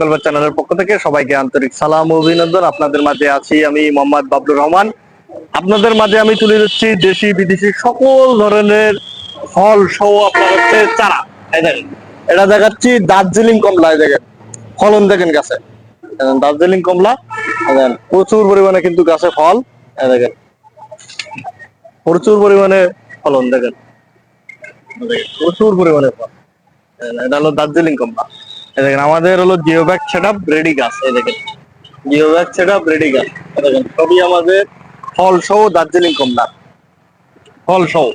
গল্প চ্যানেলের পক্ষ থেকে সবাইকে আন্তরিক সালাম অভিনন্দন। আপনাদের মাঝে আছি আমি মোহাম্মদ বাবলুর রহমান। আপনাদের মাঝে আমি তুলে দিচ্ছি দেশি বিদেশি সকল ধরনের ফল সহ আপনার চারা। এটা দেখাচ্ছি দার্জিলিং কমলা দেখেন ফলন দেখেন গাছে। দার্জিলিং কমলা দেখেন, প্রচুর পরিমাণে কিন্তু গাছে ফল দেখেন প্রচুর পরিমাণে ফলন দেখেন। প্রচুর পরিমাণে ফল। এটা হলো দার্জিলিং কমলা। দেখেন, আমাদের হলো geo bag set up ready গাছ এই দেখেন। Geo bag set up ready গাছ দেখেন, সবই আমাদের ফল সহ দার্জিলিং কমলা। ফল সহ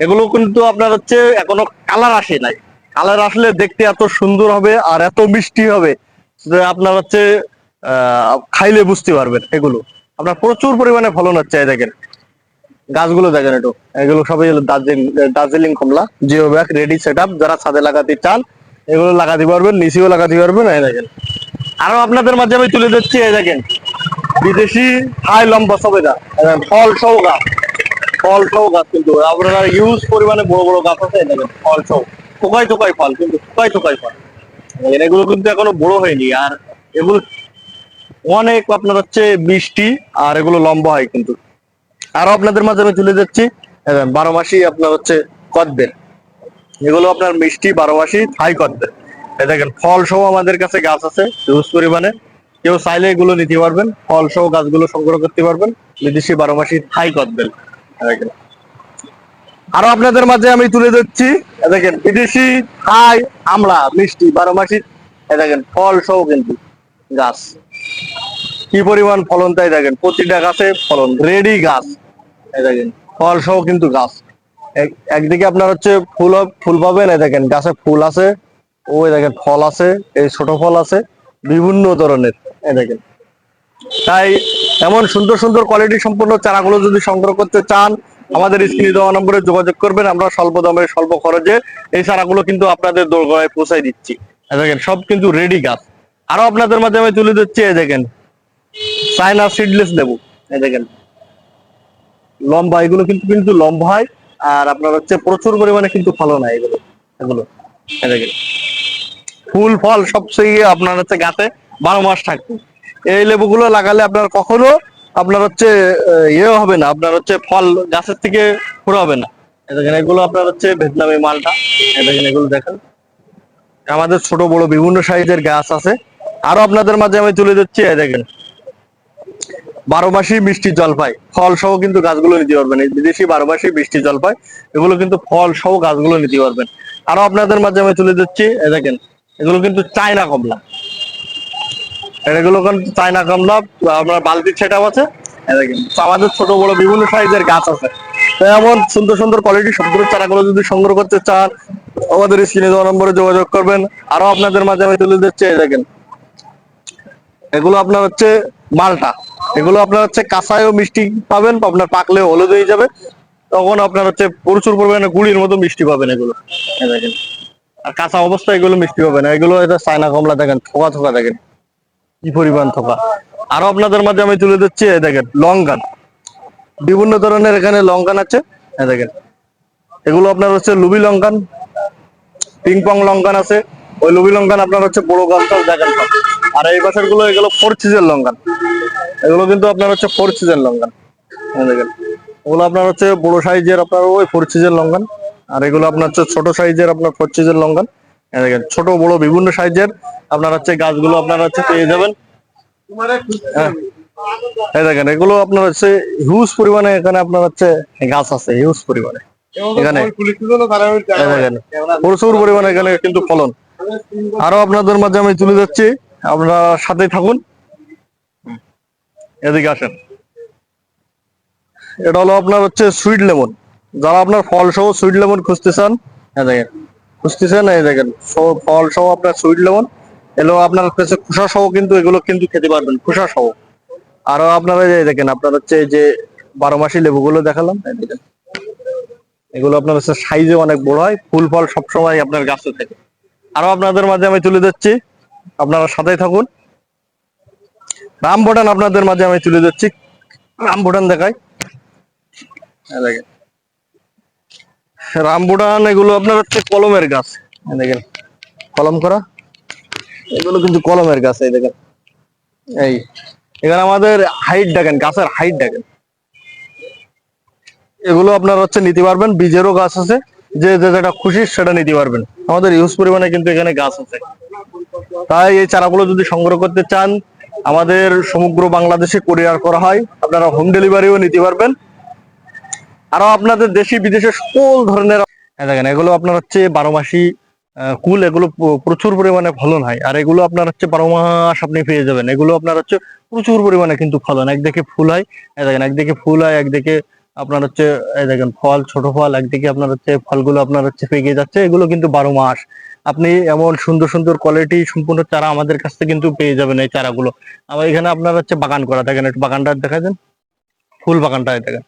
এগুলো কিন্তু আপনার হচ্ছে এখনও কালার আসে নাই। কালার আসলে দেখতে এত সুন্দর হবে আর এত মিষ্টি হবে যে আপনার হচ্ছে খাইলে বুঝতে পারবেন এগুলো। আপনার প্রচুর পরিমাণে ফলন হচ্ছে দেখেন। গাছগুলো দেখেন একটু। এগুলো সবই দার্জিলিং দার্জিলিং কমলা। জিও ব্যাগ রেডি সেট যারা ছাদে লাগাতে চান এগুলো লাগাতে পারবেন, নিচেও লাগাতে পারবেন, এই দেখেন। আরও আপনাদের মাঝে আমি তুলে দিচ্ছি এই দেখেন। বিদেশি হাই লম্বা সবেদা ফল সহ গাছ। ফল সহ গাছ কিন্তু। আপনারা ইউজ পরিমাণে বড় বড় গাছ আছে দেখেন, ফল সহ। টোকাই টোকাই ফল, কিন্তু টোকাই টোকাই ফল। এগুলো কিন্তু এখনও বড় হয়নি। আর এগুলো অনেক আপনার হচ্ছে মিষ্টি, আর এগুলো লম্বা হয় কিন্তু। আরও আপনাদের মাঝে আমি তুলে যাচ্ছি বারো মাসি আপনার হচ্ছে কদবেল। এগুলো আপনার মিষ্টি বারো মাসি থাই এই দেখেন ফল সহ আমাদের কাছে গাছ আছে, হিউজ পরিমাণে। কেউ চাইলে এগুলো নিতে পারবেন। ফল সহ গাছগুলো সংগ্রহ করতে পারবেন। বিদেশি বারো মাসি থাই এই দেখেন। আরও আপনাদের মাঝে আমি তুলে এই দেখেন, বিদেশি থাই আমলা মিষ্টি বারো মাসি দেখেন ফল সহ কিন্তু গাছ। কি পরিমাণ ফলন তাই দেখেন, প্রতিটা গাছে ফলন, রেডি গাছ। দেখেন ফল সহ কিন্তু গাছ। একদিকে আপনার হচ্ছে ফুল ফুল পাবেন, এই দেখেন গাছে ফুল আছে ওই দেখেন ফল আছে, এই ছোট ফল আছে, বিভিন্ন ধরনের, এই দেখেন। তাই এমন সুন্দর সুন্দর কোয়ালিটি সম্পন্ন চারাগুলো যদি সংগ্রহ করতে চান, আমাদের স্ক্রিনে দেওয়া নম্বরে যোগাযোগ করবেন, আমরা স্বল্প দামে, স্বল্প খরচে এই চারাগুলো কিন্তু আপনাদের দোরগোড়ায় পৌঁছাই দিচ্ছি। দেখেন, সব কিন্তু রেডি গাছ। আরও আপনাদের মাধ্যমে তুলে দিচ্ছি এই দেখেন, চায়না সিডলেস লেবু, এই দেখেন। লম্বা, এগুলো কিন্তু কিন্তু লম্বা হয় আর আপনার হচ্ছে প্রচুর পরিমাণে কিন্তু ফলন হয় এগুলো এগুলো। ফুল ফল সবচেয়ে আপনার হচ্ছে গাছে বারো মাস থাকবে। এই লেবুগুলো লাগালে আপনার কখনো আপনার হচ্ছে ইয়ে হবে না, আপনার হচ্ছে ফল গাছের থেকে পুরো হবে না। দেখেন, এগুলো আপনার হচ্ছে ভিয়েতনামি মালটা। দেখেন, এগুলো দেখেন। আমাদের ছোট বড় বিভিন্ন সাইজের গাছ আছে। আরও আপনাদের মাঝে আমি তুলে দিচ্ছি দেখেন। বারো মাসি মিষ্টি জলপাই ফল সহ কিন্তু গাছগুলো নিতে পারবেন এই বিদেশি বারো মাসি মিষ্টি জলপাই এগুলো কিন্তু ফল সহ গাছগুলো নিতে পারবেন আরও আপনাদের মাঝে আমি দিচ্ছি এই দেখেন, এগুলো কিন্তু চায়না কমলা। এগুলো কিন্তু চায়না কমলা, আপনার বালতির সেটাও আছে। দেখেন আমাদের ছোট বড় বিভিন্ন সাইজের গাছ আছে। এমন সুন্দর সুন্দর কোয়ালিটি সবগুলো চারাগুলো যদি সংগ্রহ করতে চান, আমাদের স্ক্রিনে দেওয়া নম্বরে যোগাযোগ করবেন। আরও আপনাদের মাঝে আমি তুলে দিচ্ছি দেখেন। এগুলো আপনার হচ্ছে মালটা। এগুলো আপনার হচ্ছে কাঁচায়ও মিষ্টি পাবেন, আপনার পাকলেও হলুদ হয়ে যাবে। তখন আপনার হচ্ছে প্রচুর পরিমাণে গুড়ির মতো মিষ্টি পাবেন এগুলো। আর কাঁচা অবস্থায় এগুলো মিষ্টি পাবেন এগুলো চায়না কমলা, দেখেন, থোকা থোকা, দেখেন। কি পরিমাণ থোকা। আরও আপনাদের মাঝে আমি তুলে দিচ্ছি দেখেন, লঙ্কান। বিভিন্ন ধরনের এখানে লঙ্কান আছে দেখেন। এগুলো আপনার হচ্ছে লুবি লঙ্কান পিং পং লঙ্কান আছে। ওই লুবি লঙ্কান আপনার হচ্ছে বড় গাছটা দেখেন আর এই বছরগুলো এগুলো ফোর সিজন লঙ্কান। এগুলো কিন্তু আপনার হচ্ছে ফোর সিজন লঙ্কান। ওগুলো আপনার হচ্ছে বড় সাইজের আপনার ওই ফোর সিজন লঙ্কান। আর এগুলো আপনার হচ্ছে ছোট সাইজের আপনার ফোর সিজন লঙ্কান। দেখেন, ছোট, বড় বিভিন্ন সাইজের আপনার হচ্ছে গাছগুলো আপনার হচ্ছে পেয়ে যাবেন। হ্যাঁ। দেখেন, এগুলো আপনার হচ্ছে হিউজ পরিমাণে এখানে আপনার হচ্ছে গাছ আছে হিউজ পরিমাণে। এখানে। প্রচুর পরিমাণে এখানে কিন্তু ফলন। আরও আপনাদের মাঝে আমি তুলে যাচ্ছি আপনারা সাথে থাকুন। এদিকে আসেন। এটা হলো আপনার হচ্ছে সুইট লেমন যারা আপনার ফল সহ সুইট লেমন খুঁজতে চান, এই দেখেন খুঁজতেছেন এই দেখেন ফল সহ আপনার সুইট লেমন এগুলো আপনার কাছে খোসা সহ কিন্তু এগুলো কিন্তু খেতে পারবেন খোসা সহ আরও আপনারা এই দেখেন, আপনার হচ্ছে যে বারো মাসি লেবুগুলো দেখালাম এগুলো আপনার হচ্ছে সাইজে অনেক বড় হয়, ফুল ফল সবসময় আপনার গাছে থাকে। আরও আপনাদের মাঝে আমি তুলে দিচ্ছি আপনারা সাথেই থাকুন। রাম ভুটান আপনাদের মাঝে আমি তুলে দিচ্ছি রাম ভুটান দেখাই। রামবুটান এগুলো আপনার হচ্ছে কলমের গাছ। দেখেন, কলম করা। এগুলো কিন্তু কলমের গাছ, এই দেখেন। এই, এখানে আমাদের হাইট দেখেন, গাছের হাইট দেখেন। এগুলো আপনার হচ্ছে নিতে পারবেন, বীজেরও গাছ আছে। যে যেটা খুশি সেটা নিতে পারবেন। আমাদের ইউজ পরিমাণে কিন্তু এখানে গাছ আছে। তাই এই চারাগুলো যদি সংগ্রহ করতে চান আমাদের সমগ্র বাংলাদেশে কুরিয়ার করা হয়। আপনারা হোম ডেলিভারিও নিতে পারবেন। আরও আপনাদের দেশি বিদেশে সকল ধরনের দেখেন, এগুলো আপনার হচ্ছে বারো মাসি কুল, এগুলো প্রচুর পরিমাণে ফলন হয়। আর এগুলো আপনার হচ্ছে বারো মাস আপনি পেয়ে যাবেন। এগুলো আপনার হচ্ছে প্রচুর পরিমাণে কিন্তু ফলন। একদিকে ফুল হয় দেখেন, একদিকে ফুল হয়, একদিকে আপনার হচ্ছে দেখেন, ফল, ছোট ফল, একদিকে আপনার হচ্ছে ফলগুলো আপনার হচ্ছে পেকে যাচ্ছে। এগুলো কিন্তু বারো মাস। আপনি এমন সুন্দর সুন্দর কোয়ালিটি সম্পূর্ণ চারা আমাদের কাছ থেকে কিন্তু পেয়ে যাবেন এই চারাগুলো। আমার এখানে আপনার হচ্ছে বাগান করা, দেখেন একটু বাগানটা দেখা দেন। ফুল বাগানটা এই দেখেন।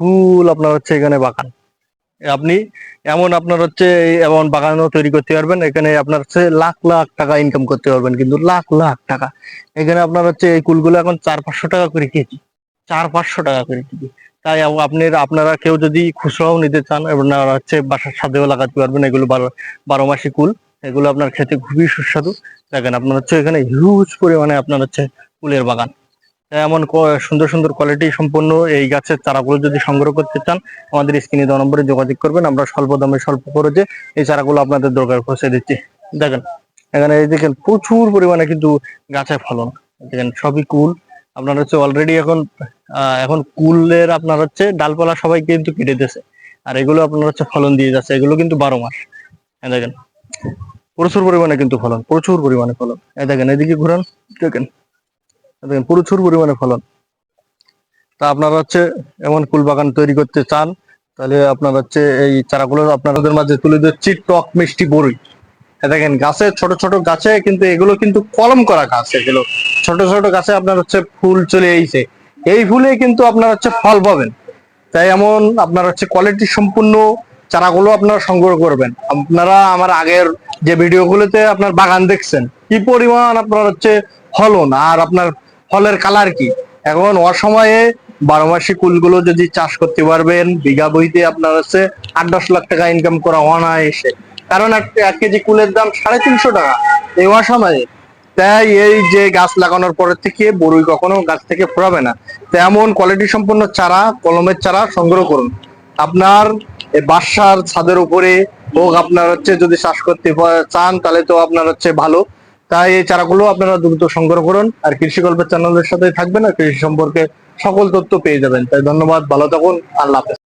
ফুল আপনার হচ্ছে এখানে বাগান। আপনি এমন আপনার হচ্ছে এমন বাগানও তৈরি করতে পারবেন, এখানে আপনার হচ্ছে লাখ লাখ টাকা ইনকাম করতে পারবেন, কিন্তু লাখ লাখ টাকা। এখানে আপনার হচ্ছে এই কুলগুলো এখন চার, পাঁচশো টাকা করে কেজি। চার, পাঁচশো টাকা করে কেজি। তাই আপ- আপনি আপনারা কেউ যদি খুচরাও নিতে চান আপনারা হচ্ছে বাসার সাথেও লাগাতে পারবেন, এগুলো বারো বারো মাসি কুল। এগুলো আপনার খেতে খুবই সুস্বাদু। দেখেন, আপনার হচ্ছে এখানে হিউজ পরিমাণে আপনার হচ্ছে কুলের বাগান। এমন সুন্দর সুন্দর কোয়ালিটি সম্পন্ন এই গাছের চারাগুলো যদি সংগ্রহ করতে চান, আমাদের স্ক্রিনে দেওয়া নম্বরে যোগাযোগ করবেন। আমরা স্বল্প দামে, স্বল্প খরচে এই চারাগুলো আপনাদের দরকার পৌঁছে দিচ্ছি। দেখেন, এখানে এই দেখেন প্রচুর পরিমাণে কিন্তু গাছে ফলন। দেখেন, সবই কুল। আপনার হচ্ছে অলরেডি এখন এখন কুলের আপনার হচ্ছে ডালপালা সবাই কিন্তু কেটে দিয়েছে। আর এগুলো আপনার হচ্ছে ফলন দিয়ে যাচ্ছে, এগুলো কিন্তু বারো মাস। এই দেখেন, প্রচুর পরিমাণে কিন্তু ফলন, প্রচুর পরিমাণে ফলন। এই দেখেন, এদিকে ঘুরান, দেখেন দেখেন, প্রচুর পরিমাণে ফলন। তা আপনারা হচ্ছে এমন কুল বাগান তৈরি করতে চান, তাহলে আপনার হচ্ছে এই চারাগুলো আপনাদের মাঝে তুলে দিচ্ছি টক মিষ্টি এই দেখেন, গাছে, ছোট ছোট গাছে কিন্তু এগুলো কিন্তু কলম করা গাছ, এগুলো ছোট ছোট গাছে আপনার হচ্ছে ফুল চলে এইছে এই ফুলে কিন্তু আপনার হচ্ছে ফল পাবেন। তাই এমন আপনার হচ্ছে কোয়ালিটি সম্পূর্ণ চারাগুলো আপনারা সংগ্রহ করবেন। আপনারা আমার আগের যে ভিডিওগুলোতে আপনার বাগান দেখছেন, কি পরিমাণ আপনার হচ্ছে ফলন আর আপনার ফলের কালার কি? এখন অসময়ে বারো মাসি কুলগুলো যদি চাষ করতে পারবেন, বিঘা বইতে আপনার হচ্ছে আট দশ লাখ টাকা ইনকাম করা অনায়াসে কারণ এক কেজি কুলের দাম সাড়ে তিনশো টাকা। এই অসময়ে তাই এই যে গাছ লাগানোর পরের থেকে বড়ই কখনো গাছ থেকে ফোরাবে না। তেমন কোয়ালিটি সম্পন্ন চারা, কলমের চারা সংগ্রহ করুন। আপনার বাসার ছাদের উপরে হোক আপনার হচ্ছে যদি চাষ করতে চান তাহলে তো আপনার হচ্ছে ভালো। তাই এই চারাগুলো আপনারা দ্রুত সংগ্রহ করুন। আর কৃষি গল্পের চ্যানেলের সাথে থাকবেন আর কৃষি সম্পর্কে সকল তথ্য পেয়ে যাবেন। তাই ধন্যবাদ, ভালো থাকুন, আল্লাহ হাফেজ।